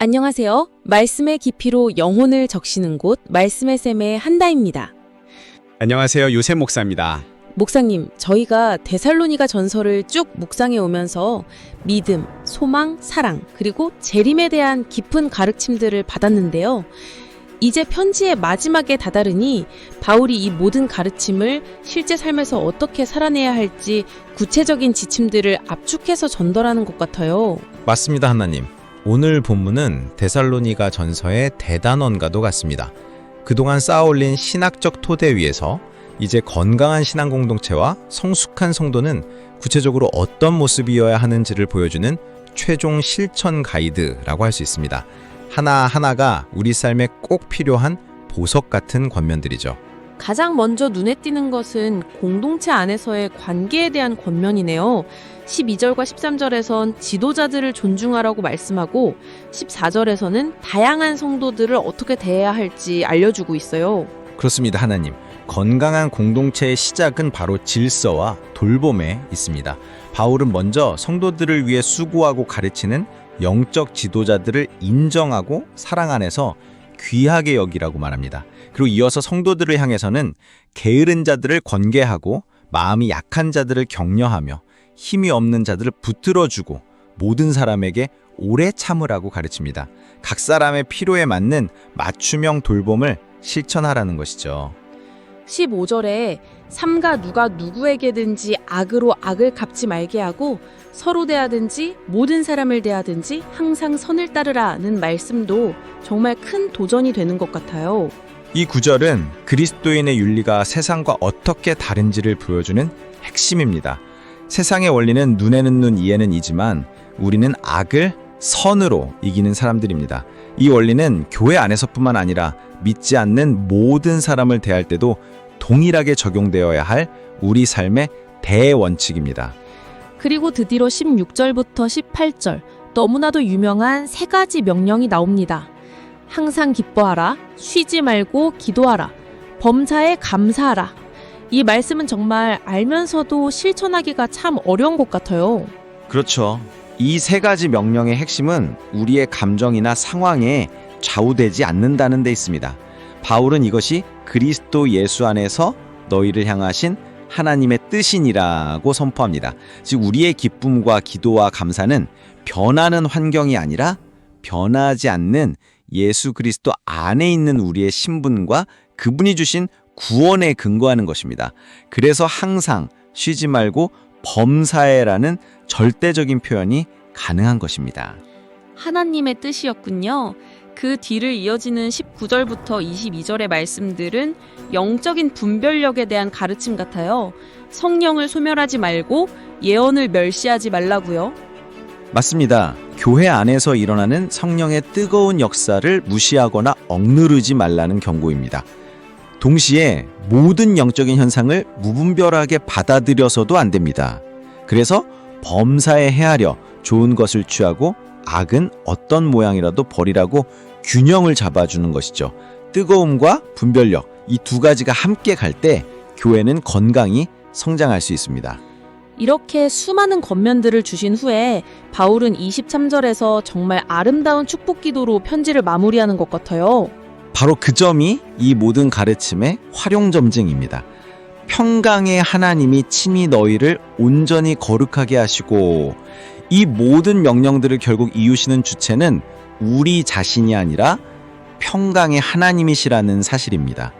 안녕하세요. 말씀의 깊이로 영혼을 적시는 곳 말씀의 샘의 한다입니다. 안녕하세요. 요셉 목사입니다. 목사님, 저희가 데살로니가 전설을 쭉 묵상해 오면서 믿음, 소망, 사랑, 그리고 재림에 대한 깊은 가르침들을 받았는데요. 이제 편지의 마지막에 다다르니 바울이 이 모든 가르침을 실제 삶에서 어떻게 살아내야 할지 구체적인 지침들을 압축해서 전달하는 것 같아요. 맞습니다, 하나님. 오늘 본문은 데살로니가 전서의 대단원과도 같습니다. 그동안 쌓아올린 신학적 토대 위에서 이제 건강한 신앙 공동체와 성숙한 성도는 구체적으로 어떤 모습이어야 하는지를 보여주는 최종 실천 가이드라고 할 수 있습니다. 하나하나가 우리 삶에 꼭 필요한 보석 같은 권면들이죠. 가장 먼저 눈에 띄는 것은 공동체 안에서의 관계에 대한 권면이네요. 12절과 13절에선 지도자들을 존중하라고 말씀하고 14절에서는 다양한 성도들을 어떻게 대해야 할지 알려주고 있어요. 그렇습니다, 하나님. 건강한 공동체의 시작은 바로 질서와 돌봄에 있습니다. 바울은 먼저 성도들을 위해 수고하고 가르치는 영적 지도자들을 인정하고 사랑 안에서 귀하게 여기라고 말합니다. 그리고 이어서 성도들을 향해서는 게으른 자들을 권계하고 마음이 약한 자들을 격려하며 힘이 없는 자들을 붙들어주고 모든 사람에게 오래 참으라고 가르칩니다. 각 사람의 필요에 맞는 맞춤형 돌봄을 실천하라는 것이죠. 15절에 삼가 누가 누구에게든지 악으로 악을 갚지 말게 하고 서로 대하든지 모든 사람을 대하든지 항상 선을 따르라는 말씀도 정말 큰 도전이 되는 것 같아요. 이 구절은 그리스도인의 윤리가 세상과 어떻게 다른지를 보여주는 핵심입니다. 세상의 원리는 눈에는 눈, 이에는 이지만 우리는 악을 선으로 이기는 사람들입니다. 이 원리는 교회 안에서뿐만 아니라 믿지 않는 모든 사람을 대할 때도 동일하게 적용되어야 할 우리 삶의 대원칙입니다. 그리고 드디어 16절부터 18절 너무나도 유명한 세 가지 명령이 나옵니다. 항상 기뻐하라, 쉬지 말고 기도하라, 범사에 감사하라. 이 말씀은 정말 알면서도 실천하기가 참 어려운 것 같아요. 그렇죠. 이 세 가지 명령의 핵심은 우리의 감정이나 상황에 좌우되지 않는다는 데 있습니다. 바울은 이것이 그리스도 예수 안에서 너희를 향하신 하나님의 뜻이니라고 선포합니다. 즉 우리의 기쁨과 기도와 감사는 변하는 환경이 아니라 변하지 않는 예수 그리스도 안에 있는 우리의 신분과 그분이 주신 구원에 근거하는 것입니다. 그래서 항상 쉬지 말고 범사에라는 절대적인 표현이 가능한 것입니다. 하나님의 뜻이었군요. 그 뒤를 이어지는 19절부터 22절의 말씀들은 영적인 분별력에 대한 가르침 같아요. 성령을 소멸하지 말고 예언을 멸시하지 말라고요. 맞습니다. 교회 안에서 일어나는 성령의 뜨거운 역사를 무시하거나 억누르지 말라는 경고입니다. 동시에 모든 영적인 현상을 무분별하게 받아들여서도 안 됩니다. 그래서 범사에 헤아려 좋은 것을 취하고 악은 어떤 모양이라도 버리라고 균형을 잡아주는 것이죠. 뜨거움과 분별력 이 두 가지가 함께 갈 때 교회는 건강히 성장할 수 있습니다. 이렇게 수많은 겉면들을 주신 후에 바울은 23절에서 정말 아름다운 축복 기도로 편지를 마무리하는 것 같아요. 바로 그 점이 이 모든 가르침의 활용 점증입니다. 평강의 하나님이 친히 너희를 온전히 거룩하게 하시고 이 모든 명령들을 결국 이루시는 주체는 우리 자신이 아니라 평강의 하나님이시라는 사실입니다.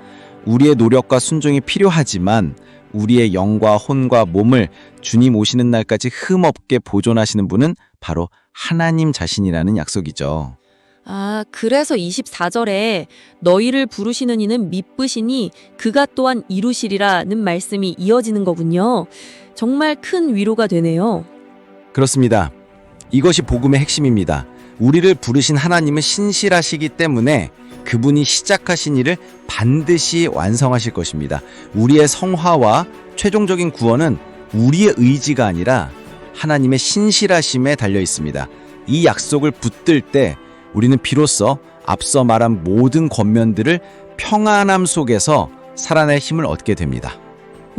우리의 노력과 순종이 필요하지만 우리의 영과 혼과 몸을 주님 오시는 날까지 흠없게 보존하시는 분은 바로 하나님 자신이라는 약속이죠. 아, 그래서 24절에 너희를 부르시는 이는 미쁘시니 그가 또한 이루시리라는 말씀이 이어지는 거군요. 정말 큰 위로가 되네요. 그렇습니다. 이것이 복음의 핵심입니다. 우리를 부르신 하나님은 신실하시기 때문에 그분이 시작하신 일을 반드시 완성하실 것입니다. 우리의 성화와 최종적인 구원은 우리의 의지가 아니라 하나님의 신실하심에 달려 있습니다. 이 약속을 붙들 때 우리는 비로소 앞서 말한 모든 권면들을 평안함 속에서 살아낼 힘을 얻게 됩니다.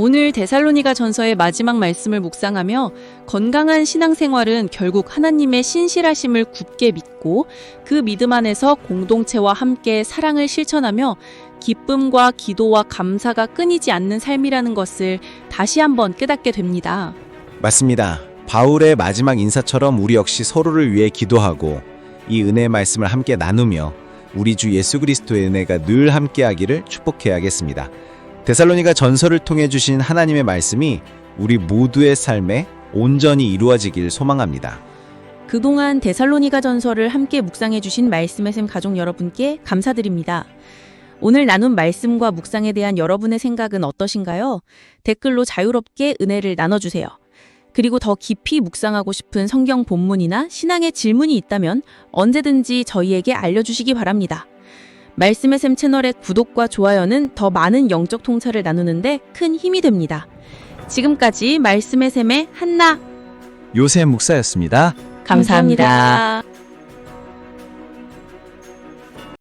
오늘 데살로니가 전서의 마지막 말씀을 묵상하며 건강한 신앙생활은 결국 하나님의 신실하심을 굳게 믿고 그 믿음 안에서 공동체와 함께 사랑을 실천하며 기쁨과 기도와 감사가 끊이지 않는 삶이라는 것을 다시 한번 깨닫게 됩니다. 맞습니다. 바울의 마지막 인사처럼 우리 역시 서로를 위해 기도하고 이 은혜의 말씀을 함께 나누며 우리 주 예수 그리스도의 은혜가 늘 함께하기를 축복해야겠습니다. 데살로니가 전설을 통해 주신 하나님의 말씀이 우리 모두의 삶에 온전히 이루어지길 소망합니다. 그동안 데살로니가 전설을 함께 묵상해 주신 말씀의 샘 가족 여러분께 감사드립니다. 오늘 나눈 말씀과 묵상에 대한 여러분의 생각은 어떠신가요? 댓글로 자유롭게 은혜를 나눠주세요. 그리고 더 깊이 묵상하고 싶은 성경 본문이나 신앙의 질문이 있다면 언제든지 저희에게 알려주시기 바랍니다. 말씀의 샘 채널의 구독과 좋아요는 더 많은 영적 통찰을 나누는데 큰 힘이 됩니다. 지금까지 말씀의 샘의 한나 요새 목사였습니다. 감사합니다.